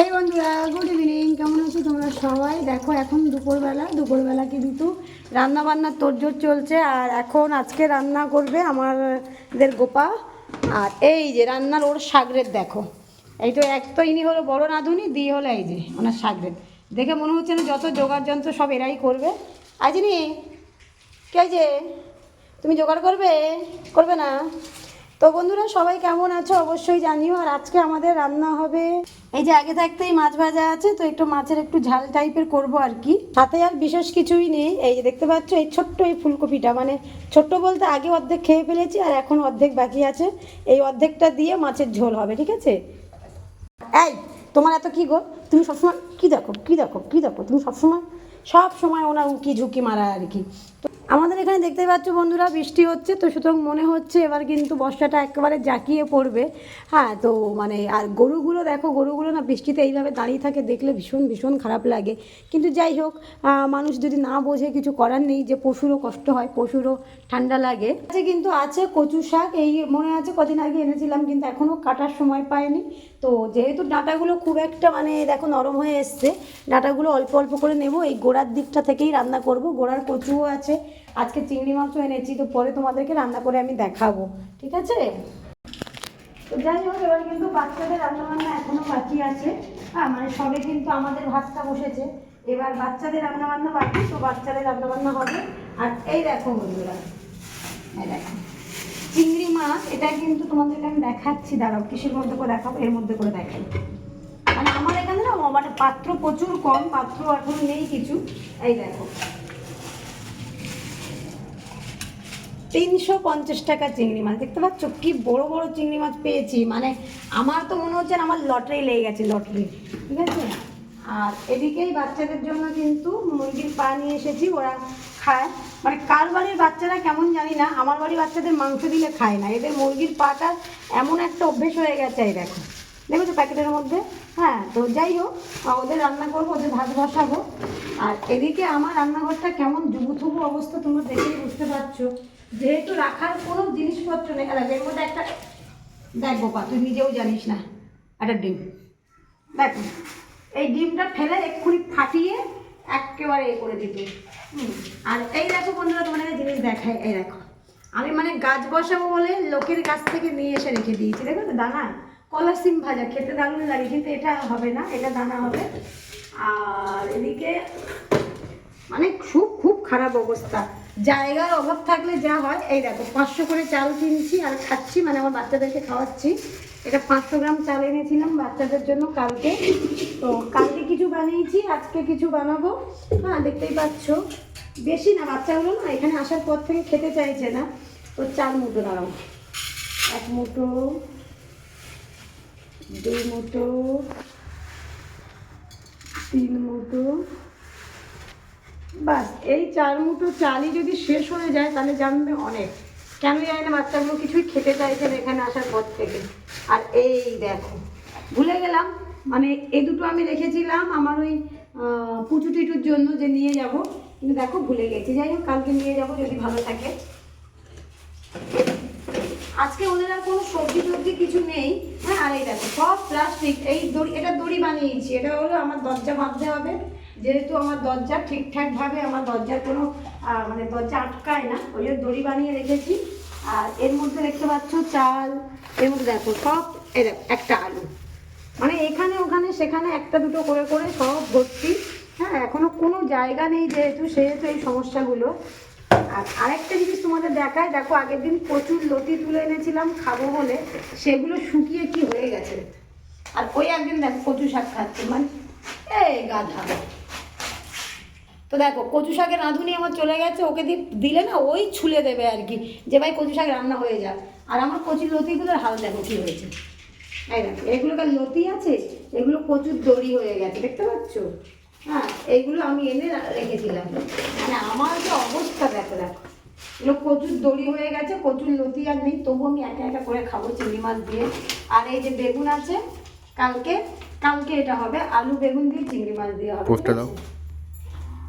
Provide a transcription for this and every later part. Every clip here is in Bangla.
এই বন্ধুরা গুড ইভিনিং কেমন আছো তোমরা সবাই? দেখো, এখন দুপুরবেলা। দুপুরবেলা কিন্তু রান্না বান্নার তোড়জোড় চলছে, আর এখন আজকে রান্না করবে আমাদের গোপা। আর এই যে রান্নার ওর সাগরের দেখো। এই তো এক তো ইনি হলো বড় নাধুনি দিয়ে হলো এই যে ওনার সাগরের। দেখে মনে হচ্ছে না যত জোগাড় যন্ত্র সব এরাই করবে। আজনি কে যে? তুমি জোগাড় করবে? করবে না? তো বন্ধুরা, সবাই কেমন আছো? অবশ্যই জানিও। আর আজকে আমাদের রান্না হবে এই যে আগে থাকতেই মাছ ভাজা আছে, তো একটু মাছের একটু ঝাল টাইপের করব আর কি। সাথে আর বিশেষ কিছুই নেই। এই যে দেখতে পাচ্ছ, এই ছোট্ট এই ফুলকপিটা। মানে ছোট্ট বলতে আগে অর্ধেক খেয়ে ফেলেছি, আর এখন অর্ধেক বাকি আছে। এই অর্ধেকটা দিয়ে মাছের ঝোল হবে, ঠিক আছে? এই, তোমার এত কি গো? তুমি সবসময় কি দেখো কি দেখো কি দেখো? তুমি সবসময় সব সময় ওনার উঁকি ঝুঁকি মারা আর কি। আমাদের এখানে দেখতে পাচ্ছ বন্ধুরা, বৃষ্টি হচ্ছে, তো সুতরাং মনে হচ্ছে এবার কিন্তু বর্ষাটা একেবারে জাঁকিয়ে পড়বে। হ্যাঁ তো মানে আর গরুগুলো দেখো, গরুগুলো না বৃষ্টিতে এইভাবে দাঁড়িয়ে থাকে, দেখলে ভীষণ ভীষণ খারাপ লাগে। কিন্তু যাই হোক মানুষ যদি না বোঝে, কিছু করার নেই, যে পশুরও কষ্ট হয়, পশুরও ঠান্ডা লাগে। আছে কিন্তু আছে কচু শাক, এই মনে আছে কদিন আগে এনেছিলাম, কিন্তু এখনও কাটার সময় পাইনি। তো যেহেতু ডাঁটাগুলো খুব একটা মানে দেখো নরম হয়ে এসছে, ডাঁটাগুলো অল্প অল্প করে নেব, এই গোড়ার দিকটা থেকেই রান্না করব। গোড়ার কচুও আছে আজকে চিংড়ি মাছও এনেছি, তো পরে তোমাদেরকে রান্না করে আমি দেখাবো, ঠিক আছে? তো যাই হোক, এবার কিন্তু বাচ্চাদের রান্না বান্না এখনও বাকি আছে। হ্যাঁ মানে সবে কিন্তু আমাদের ভাতটা বসেছে। এবার বাচ্চাদের রান্না বান্না বাকি, তো বাচ্চাদের রান্না বান্না হবে। আর এই দেখো বন্ধুরা, এই দেখো। চিংড়ি মাছ, এটা কিন্তু তোমাদেরকে আমি দেখাচ্ছি, দাঁড়াও, কিসের মধ্যে করে দেখাবো? এর মধ্যে করে দেখাই। মানে আমার এখানে না মানে পাত্র প্রচুর কম, পাত্র এখন নেই কিছু। এই দেখো তিনশো পঞ্চাশ টাকা চিংড়ি মাছ। দেখতে পাচ্ছ, কি বড় বড় চিংড়ি মাছ পেয়েছি। মানে আমার তো মনে হচ্ছে আমার লটারি লেগে গেছে, লটারি। ঠিক আছে? আর এদিকেই বাচ্চাদের জন্য কিন্তু মুরগির পা নিয়ে এসেছি, ওরা খায়। মানে কার বাড়ির বাচ্চারা কেমন জানি না, আমার বাড়ির বাচ্চাদের মাংস দিলে খায় না। এদের মুরগির পাটা এমন একটা অভ্যেস হয়ে গেছে, এই দেখো। দেখেছ প্যাকেটের মধ্যে? হ্যাঁ তো যাই হোক, ওদের রান্না করব, ওদের ভাত বসাবো। আর এদিকে আমার রান্নাঘরটা কেমন জুবুথুবু অবস্থা, তোমরা দেখেই বুঝতে পারছ। যেহেতু রাখার কোনো জিনিসপত্র নেই, আর এর মধ্যে একটা দেখ গোপা তুই নিজেও জানিস না, একটা ডিম। দেখো, এই ডিমটা ফেলে এক্ষুনি ফাটিয়ে একেবারে এ করে দিত আর এই দেখো বন্ধুরা তোমার একটা জিনিস দেখায় এই দেখো। আমি মানে গাছ বসাবো বলে লোকের কাছ থেকে নিয়ে এসে রেখে দিয়েছি, দেখো তো দানা। কলা সিম ভাজা, খেতে দারুণ লাগে, কিন্তু এটা হবে না, এটা দানা হবে। আর এদিকে মানে খুব খুব খারাপ অবস্থা। জায়গার অভাব থাকলে যা হয়, এই দেখো, পাঁচশো করে চাল কিনছি আর খাচ্ছি মানে আমার বাচ্চাদেরকে খাওয়াচ্ছি। এটা পাঁচশো গ্রাম চাল এনেছিলাম বাচ্চাদের জন্য কালকে। তো কালকে কিছু বানিয়েছি, আজকে কিছু বানাবো। হ্যাঁ দেখতেই পাচ্ছ। বেশি না বাচ্চাগুলো না, এখানে আসার পর থেকে খেতে চাইছে না। তো চার মুঠো দাঁড়াও। এক মুঠো, দুই মুঠো, তিন মুঠো বাস, এই চার মুঠো চালই যদি শেষ হয়ে যায়, তাহলে জানবে অনেক। কেন জানি না বাচ্চাগুলো কিছুই খেতে চাইছে এখানে আসার পর থেকে। আর এই দেখো, ভুলে গেলাম মানে এই দুটো আমি রেখেছিলাম আমার ওই পুচুটিটুর পুচু টিটুর জন্য যে নিয়ে যাব। কিন্তু দেখো ভুলে গেছি। যাই হোক, কালকে নিয়ে যাব যদি ভালো থাকে। আজকে ওদের আর কোনো সবজি টবজি কিছু নেই। হ্যাঁ আর এই দেখো, সব প্লাস্টিক এই দড়ি, এটা দড়ি বানিয়েছি। এটা হলো আমার দরজা বাঁধতে হবে। যেহেতু আমার দরজা ঠিকঠাকভাবে আমার দরজার কোনো মানে দরজা আটকায় না, ওই জন্য দড়ি বানিয়ে রেখেছি। আর এর মধ্যে দেখতে পাচ্ছ চাল এর মধ্যে দেখো সব দেখো, একটা আলু। মানে এখানে, ওখানে, সেখানে একটা দুটো করে করে সব ভর্তি। হ্যাঁ এখনও কোনো জায়গা নেই যেহেতু, সেহেতু এই সমস্যাগুলো। আর আরেকটা জিনিস তোমাদের দেখায়, দেখো আগের দিন প্রচুর লতি তুলে এনেছিলাম, খাব বলে, সেগুলো শুকিয়ে কি হয়ে গেছে? আর ওই একদিন দেখো কচু শাক খাচ্ছে মানে এই গাধা। তো দেখো, কচু শাকের রাঁধুনি আমার চলে গেছে, ওকে দি- দিলে না ওই ছুলে দেবে আর কি, যে ভাই কচু শাক রান্না হয়ে যাক। আর আমার কচি লতিগুলোর হাল দেখো কি হয়েছে। এই দেখো, এগুলোকার লতি আছে, এগুলো প্রচুর দড়ি হয়ে গেছে, দেখতে পাচ্ছ? হ্যাঁ এইগুলো আমি এনে রেখেছিলাম মানে আমার যে অবস্থা দেখো দেখো। এগুলো প্রচুর দড়ি হয়ে গেছে প্রচুর লতি আর নেই তবু আমি একা একা করে খাব চিংড়ি মাছ দিয়ে। আর এই যে বেগুন আছে কালকে কালকে এটা হবে আলু বেগুন দিয়ে চিংড়ি মাছ দিয়ে হবে পোস্টটা দাও।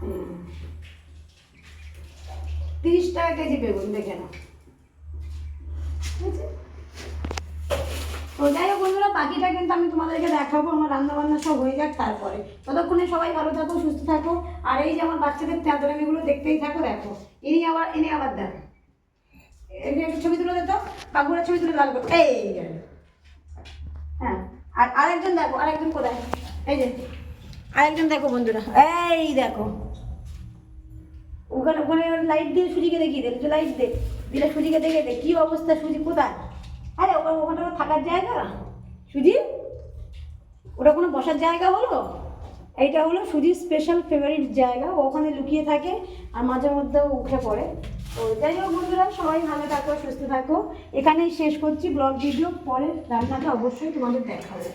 হুম। তিরিশ টাকা কেজি বেগুন দেখে নাও ঠিক আছে? তো যাই হোক বন্ধুরা বাকিটা কিন্তু আমি তোমাদেরকে দেখাবো, আমার রান্না বান্না সব হয়ে যাক তারপরে। ততক্ষণে সবাই ভালো থাকো, সুস্থ থাকো, আর এই যে আমার বাচ্চাদের চাঁদরামিগুলো দেখতেই থাকো, দেখো। ইনি আবার ইনি আবার দেখ। ছবি তুলে দিত বাবুরা ছবি তুলে লাল এই হ্যাঁ আর আরেকজন দেখো, আরেকজন কোথায়? এই যে। আরেকজন দেখো বন্ধুরা। এই দেখো। ওখানে ওখানে লাইট দিয়ে সুজিকে দেখিয়ে দে লাইট দে। দিলে সুজিকে দেখে দে, কী অবস্থা, সুজি কোথায়? আরে, ওখানে থাকার জায়গা? সুজি ওটা কোনো বসার জায়গা হলো? এইটা হলো সুজির স্পেশাল ফেভারিট জায়গা। ওখানে লুকিয়ে থাকে আর মাঝে মধ্যে উঠে পড়ে। তো যাই হোক বন্ধুরা, সবাই ভালো থাকো, সুস্থ থাকো। এখানেই শেষ করছি ব্লগ ভিডিও পরে রান্নাটা অবশ্যই তোমাদের দেখাবো।